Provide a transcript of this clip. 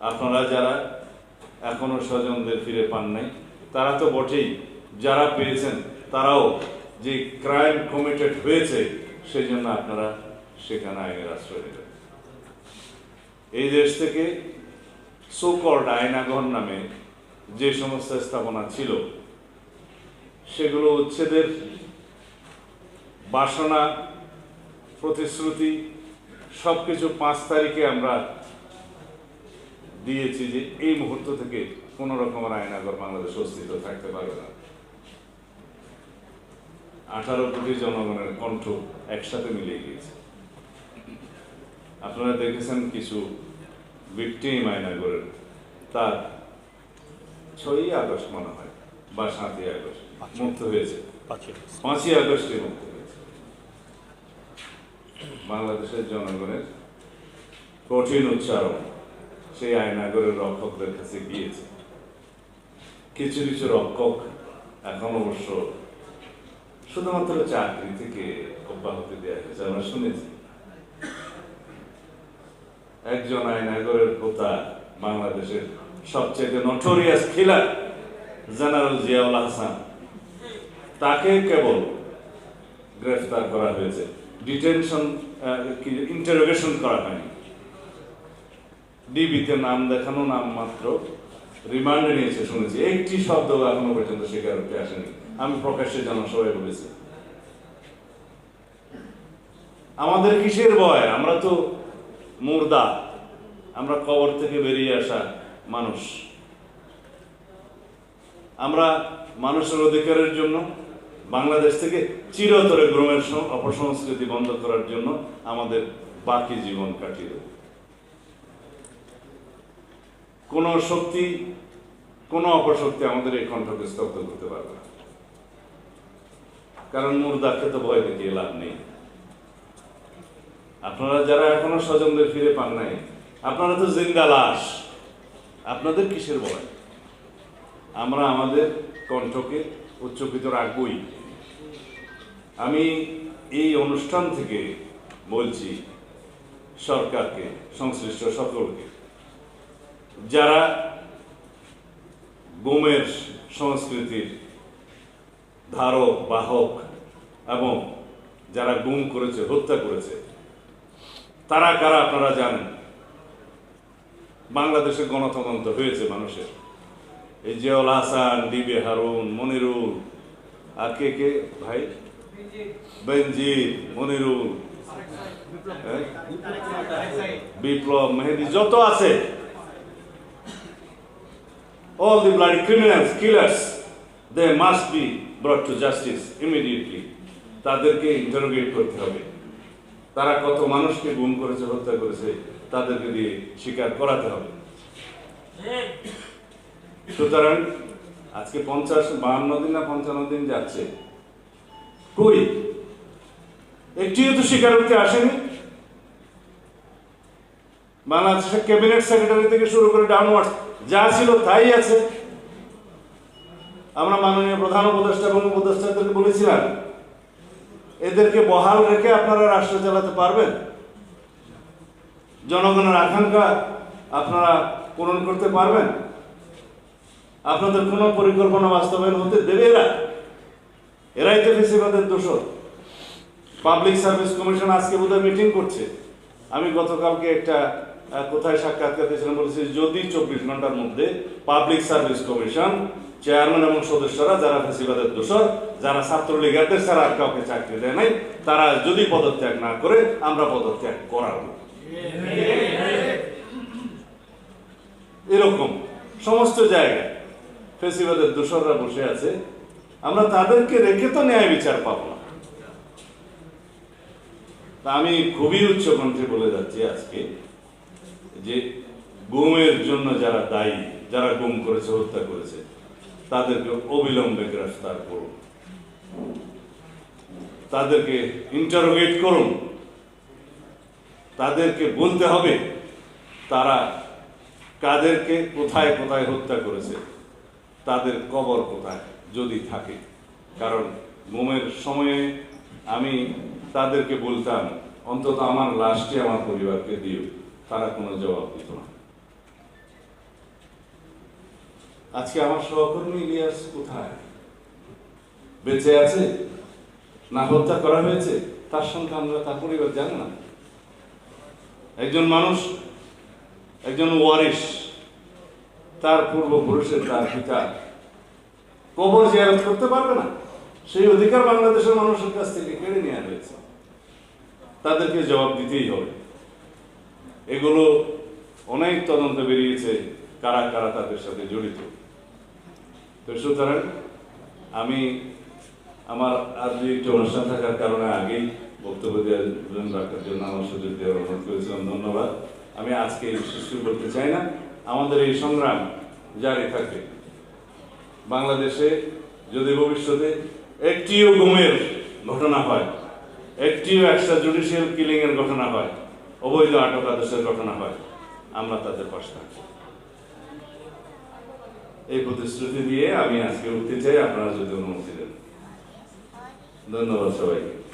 আপনারা যারা এখনও স্বজনদের ফিরে পান নাই, তারা তো বটেই, যারা পেয়েছেন, তারাও যে ক্রাইম কমিটেড হয়েছে সেই জন্য আপনারা সেখানে আইনের আশ্রয় নেবেন এই দেশ থেকে সোকল্ড আয়নাঘর নামে যে সমস্ত স্থাপনা ছিল, সেগুলো উচ্ছেদের বাসনা, প্রতিশ্রুতি, সবকিছু পাঁচ তারিখে আমরা দিয়েছি যে এই মুহূর্ত থেকে কোন রকমের আয়নাগর বাংলাদেশ অস্তিত্ব থাকতে পারবে না। আঠারো কোটি জনগণের কণ্ঠ একসাথে মিলে গিয়েছে। আপনারা দেখেছেন কিছু ভিকটিম আয়নাগরের তার ছয়ই আগস্ট মনে হয় বা সাতই আগস্ট মুক্ত হয়েছে। পাঁচই পাঁচই আগস্টে মুক্ত হয়েছে। বাংলাদেশের জনগণের কঠিন উচ্চারণ সেই আয়নাগরের রক্ষকদের কাছে গিয়েছে। কিছু কিছু রক্ষক এখন অবশ্য শুধুমাত্র চাকরি থেকে অব্যাহতি দেওয়া হয়েছে, আমরা শুনেছি। একজন আয়নাগরের হোতা বাংলাদেশের সবচেয়ে notorious killer general Ziaul Hasan. তাকে কেবল গ্রেফতার করা হয়েছে। ডিটেনশন ইন্টারোগেশন করা হয়নি। ডিবিতে নাম দেখানো নাম মাত্র। রিমান্ডে নিয়েছে, শুনেছি। একটি শব্দ এখনও পর্যন্ত স্বীকারোক্তি আসেনি। আমি প্রকাশ্যে জনসভায় বলেছি। আমাদের কিসের ভয়? আমরা তো মুর্দা। আমরা কবর থেকে বেরিয়ে আসা মানুষ। আমরা মানুষের অধিকারের জন্য, বাংলাদেশ থেকে চিরতরে গ্রমের অপসংস্কৃতি বন্ধ করার জন্য আমাদের বাকি জীবন কাটিয়ে দেব। কোন শক্তি, কোন অপশক্তি আমাদের এই কণ্ঠকে স্তব্ধ করতে পারবে না। কারণ মুর্দাকে তো ভয় দেখিয়ে লাভ নেই। আপনারা যারা এখনও স্বজনদের ফিরে পান নাই, আপনারা তো জিন্দা লাশ। আপনাদের কিসের ভয়? আমরা আমাদের কণ্ঠকে উচ্চকিত রাখবই। আমি এই অনুষ্ঠান থেকে বলছি, সরকারকে, সংশ্লিষ্ট সকলকে। যারা গুমের সংস্কৃতির ধারক, বাহক এবং যারা গুম করেছে, হত্যা করেছে, তারা কারা আপনারা জানেন? বাংলাদেশে গণতন্ত্র হয়েছে মানুষের। এই জিয়াউল হাসান, ডিবি হারুন, মনিরুল, আর কে কে? ভাই? বেনজির, মনিরুল হ্যাঁ? বিপ্লব মেহেদি যত আছে all the bloody criminals, killers, they must be brought to justice immediately. তাদেরকে ইন্টারোগেট করতে হবে। তারা কত মানুষকে গুম করেছে হত্যা করেছে তাদেরকে দিয়ে স্বীকার করাতে হবে। সুতরাং আজকে পঞ্চাশ বাহান্ন দিন না পঞ্চান্ন দিন যাচ্ছে। কই? একটিও তো স্বীকারোক্তি আসেনি। বাংলাদেশের ক্যাবিনেট সেক্রেটারি থেকে শুরু করে ডাউনওয়ার্ড, যা ছিল তাই আছে। আমরা মাননীয় প্রধান উপদেষ্টা এবং উপদেষ্টাদেরকে বলেছিলাম, এদেরকে বহাল রেখে আপনারা রাষ্ট্র চালাতে পারবেন। জনগণের আকাঙ্ক্ষা আপনারা পূরণ করতে পারবেন। আপনাদের কোনো পরিকল্পনা বাস্তবায়ন হতে দেবে এরা এরাই তো ফেসিবাদের দোষর। পাবলিক সার্ভিস কমিশন আজকে বোধহয় মিটিং করছে। আমি গতকালকে একটা কোথায় সাক্ষাৎকার দিয়েছিলাম বলেছি, যদি চব্বিশ ঘণ্টার মধ্যে পাবলিক সার্ভিস কমিশন চেয়ারম্যান এবং সদস্যরা যারা ফেসিবাদের দোষর, যারা ছাত্রলীগারদের ছাড়া কাউকে চাকরি দেয় নাই, তারা যদি পদত্যাগ না করে, আমরা পদত্যাগ করাবো এরকম সমস্ত জায়গায় ফেসিবাদের দোষররা বসে আছে, আমরা তাদেরকে রেখে তো ন্যায় বিচার পাবো না। তা আমি খুবই উচ্চ কণ্ঠে বলে যাচ্ছি আজকে যে গুমের জন্য যারা দায়ী, যারা গুম করেছে, হত্যা করেছে, তাদেরকে অবিলম্বে গ্রেফতার করুন। তাদেরকে ইন্টারোগেট করুন। তাদেরকে বলতে হবে, তারা কাদেরকে কোথায় কোথায় হত্যা করেছে, তাদের কবর কোথায় যদি থাকে। কারণ গুমের সময়ে আমি তাদেরকে বলতাম, অন্তত আমার লাশটি আমার পরিবারকে দিও। তারা কোনো জবাব দিত না। আজকে আমার সহকর্মী ইলিয়াস কোথায়? বেঁচে আছে? না হত্যা করা হয়েছে? তার সঙ্গে আমরা তার পরিবার জানি না। একজন মানুষ, একজন ওয়ারিশ, তার পূর্বপুরুষের তার পিতা। কবর জিয়ারত করতে পারবে না? সেই অধিকার বাংলাদেশের মানুষের কাছ থেকে কেড়ে নেওয়া হয়েছে। তাদেরকে জবাব দিতেই হবে। এগুলো অনেক তদন্ত বেরিয়েছে, কারা কারা তাদের সাথে জড়িত। তো সুতরাং আমি আমার আজকে একটু অনুষ্ঠান থাকার কারণে আগেই বক্তব্য দেওয়ার রাখার জন্য আমার সুযোগ দেওয়ার অনুরোধ করেছিলাম। ধন্যবাদ। আমি আজকে শুরু করতে চাই না। আমাদের এই সংগ্রাম জারি থাকবে। বাংলাদেশে যদি ভবিষ্যতে একটিও গুমের ঘটনা হয়, একটিও একটা জুডিশিয়াল কিলিং এর ঘটনা হয় অবৈধ আটক আদেশের ঘটনা হয়। আমরা তাদের পাশে থাকি। এই প্রতিশ্রুতি দিয়ে আমি আজকে উঠতে চাই। আপনারা যদি অনুমতি দেন। ধন্যবাদ সবাইকে।